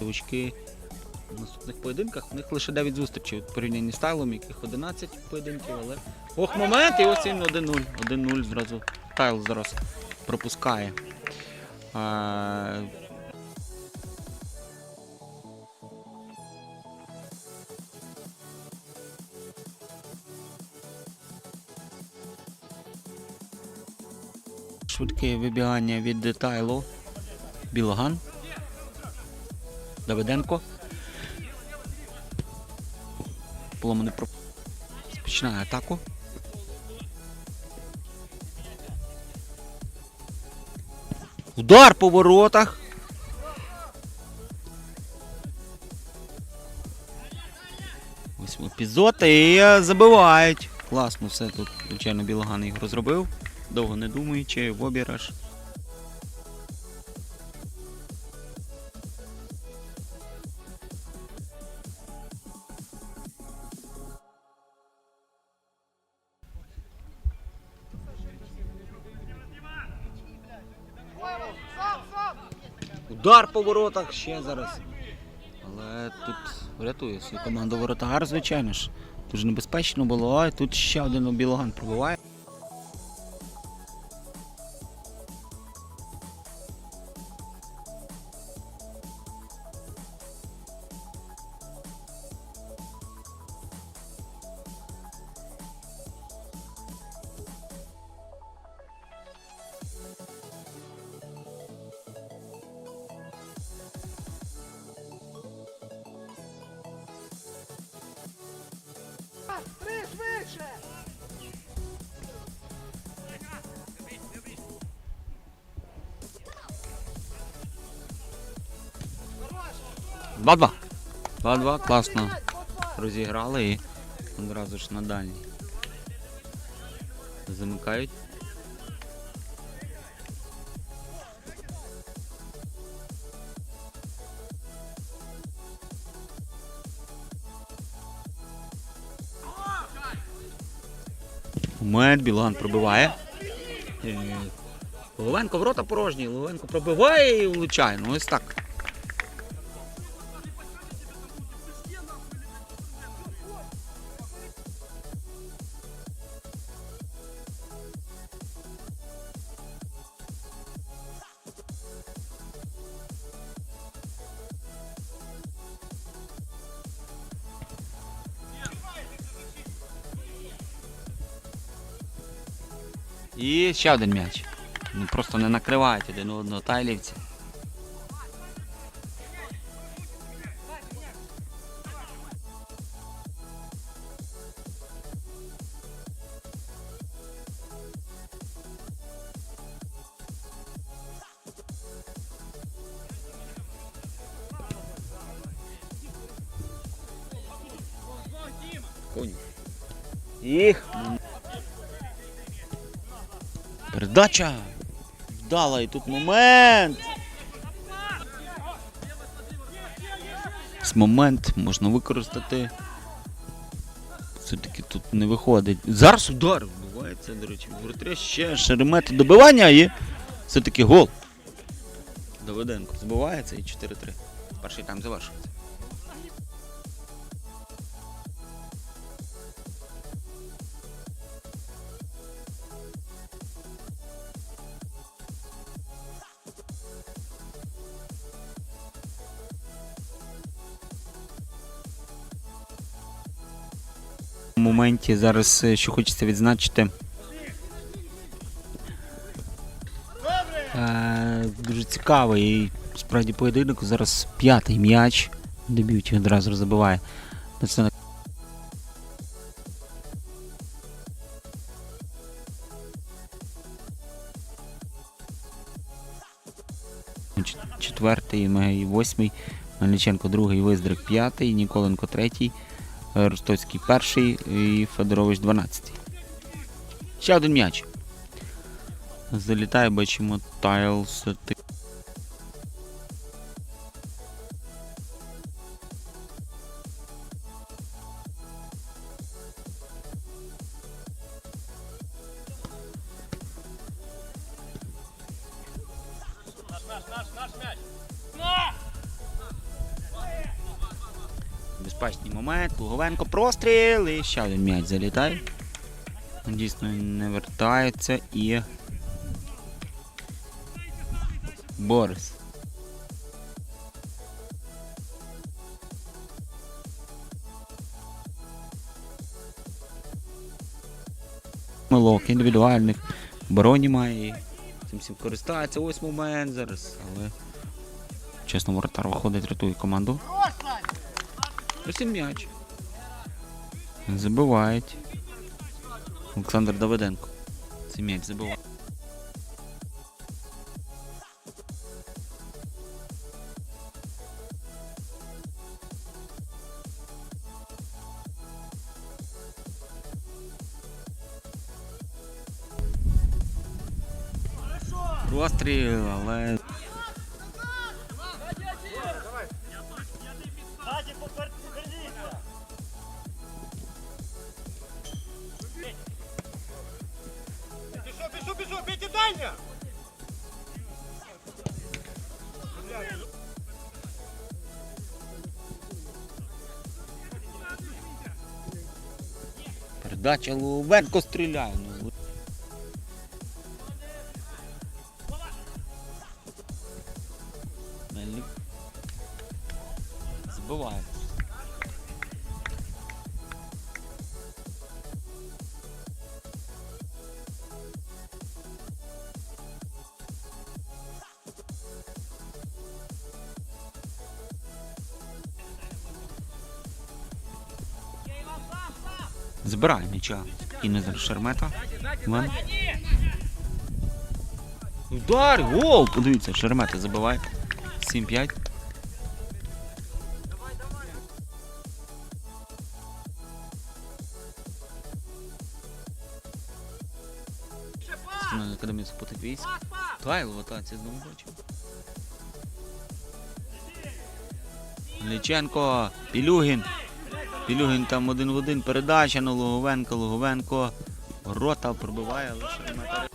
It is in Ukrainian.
Очки в наступних поєдинках. У них лише 9 зустрічей у порівнянні з Тайлом, яких 11 поєдинків, але. Ох, момент! І ось він 1-0. 1-0 зразу. Тайл зараз пропускає. А, Швидке вибігання від Тайло. Білоган. Давиденко. Поломаний про. Починає атаку. Удар по воротах. Ось епізод і забивають. Класно все тут. Звичайно, Білоган їх розробив. Довго не думаючи, в обіраж. Удар по воротах ще зараз. Але тут врятує свою команду воротагар, звичайно ж. Дуже небезпечно було, а тут ще один білоган пробиває. 2-2. 2-2, класно. Розіграли і одразу ж на дальній. Замикають. Мед, Білан пробиває. Е, Ловенко рота порожній. Ловенко пробиває і влучає. Ну ось так. І ще один м'яч. Ну просто не накривають один одного тайлівці. Конь. Їх. Передача! Вдала і тут момент. З момент можна використати. Все-таки тут не виходить. Зараз удар відбувається, до речі, вратаря ще шеремет добивання і все-таки гол. Давиденко збивається і 4-3. Перший тайм завершується. Моменті зараз е, що хочеться відзначити. Е, дуже цікавий справді поєдинок. Зараз п'ятий м'яч. Дебюті одразу забиває. Четвертий, восьмий, Мельниченко другий, Виздрик п'ятий, Ніколенко третій. Ростовський перший і Федорович 12. Ще один м'яч. Залітає, бачимо Тайлс. Небезпечний момент. Луговенко простріл і ще один м'яч залітає. Дійсно не вертається і. Борис. Милок індивідуальних. Обороні має. Цим всім користається. Ось момент зараз. Але. Чесно, воротар виходить, рятує команду. Ось він м'яч. Забивають. Олександр Давиденко. Цей м'яч забиває. Розстріл, але передача Луверко стріляє. Збирає м'яча. І не Шермета. Іван. Удар! Гол! Подивіться, Шермета забиває. 7-5. Національна академія сухопутних військ. Тайл в атаці знову бачив. Ліченко, Пілюгін. Пілюгін там один в один. Передача на Луговенко, Луговенко. Рота пробиває, лише Шеремета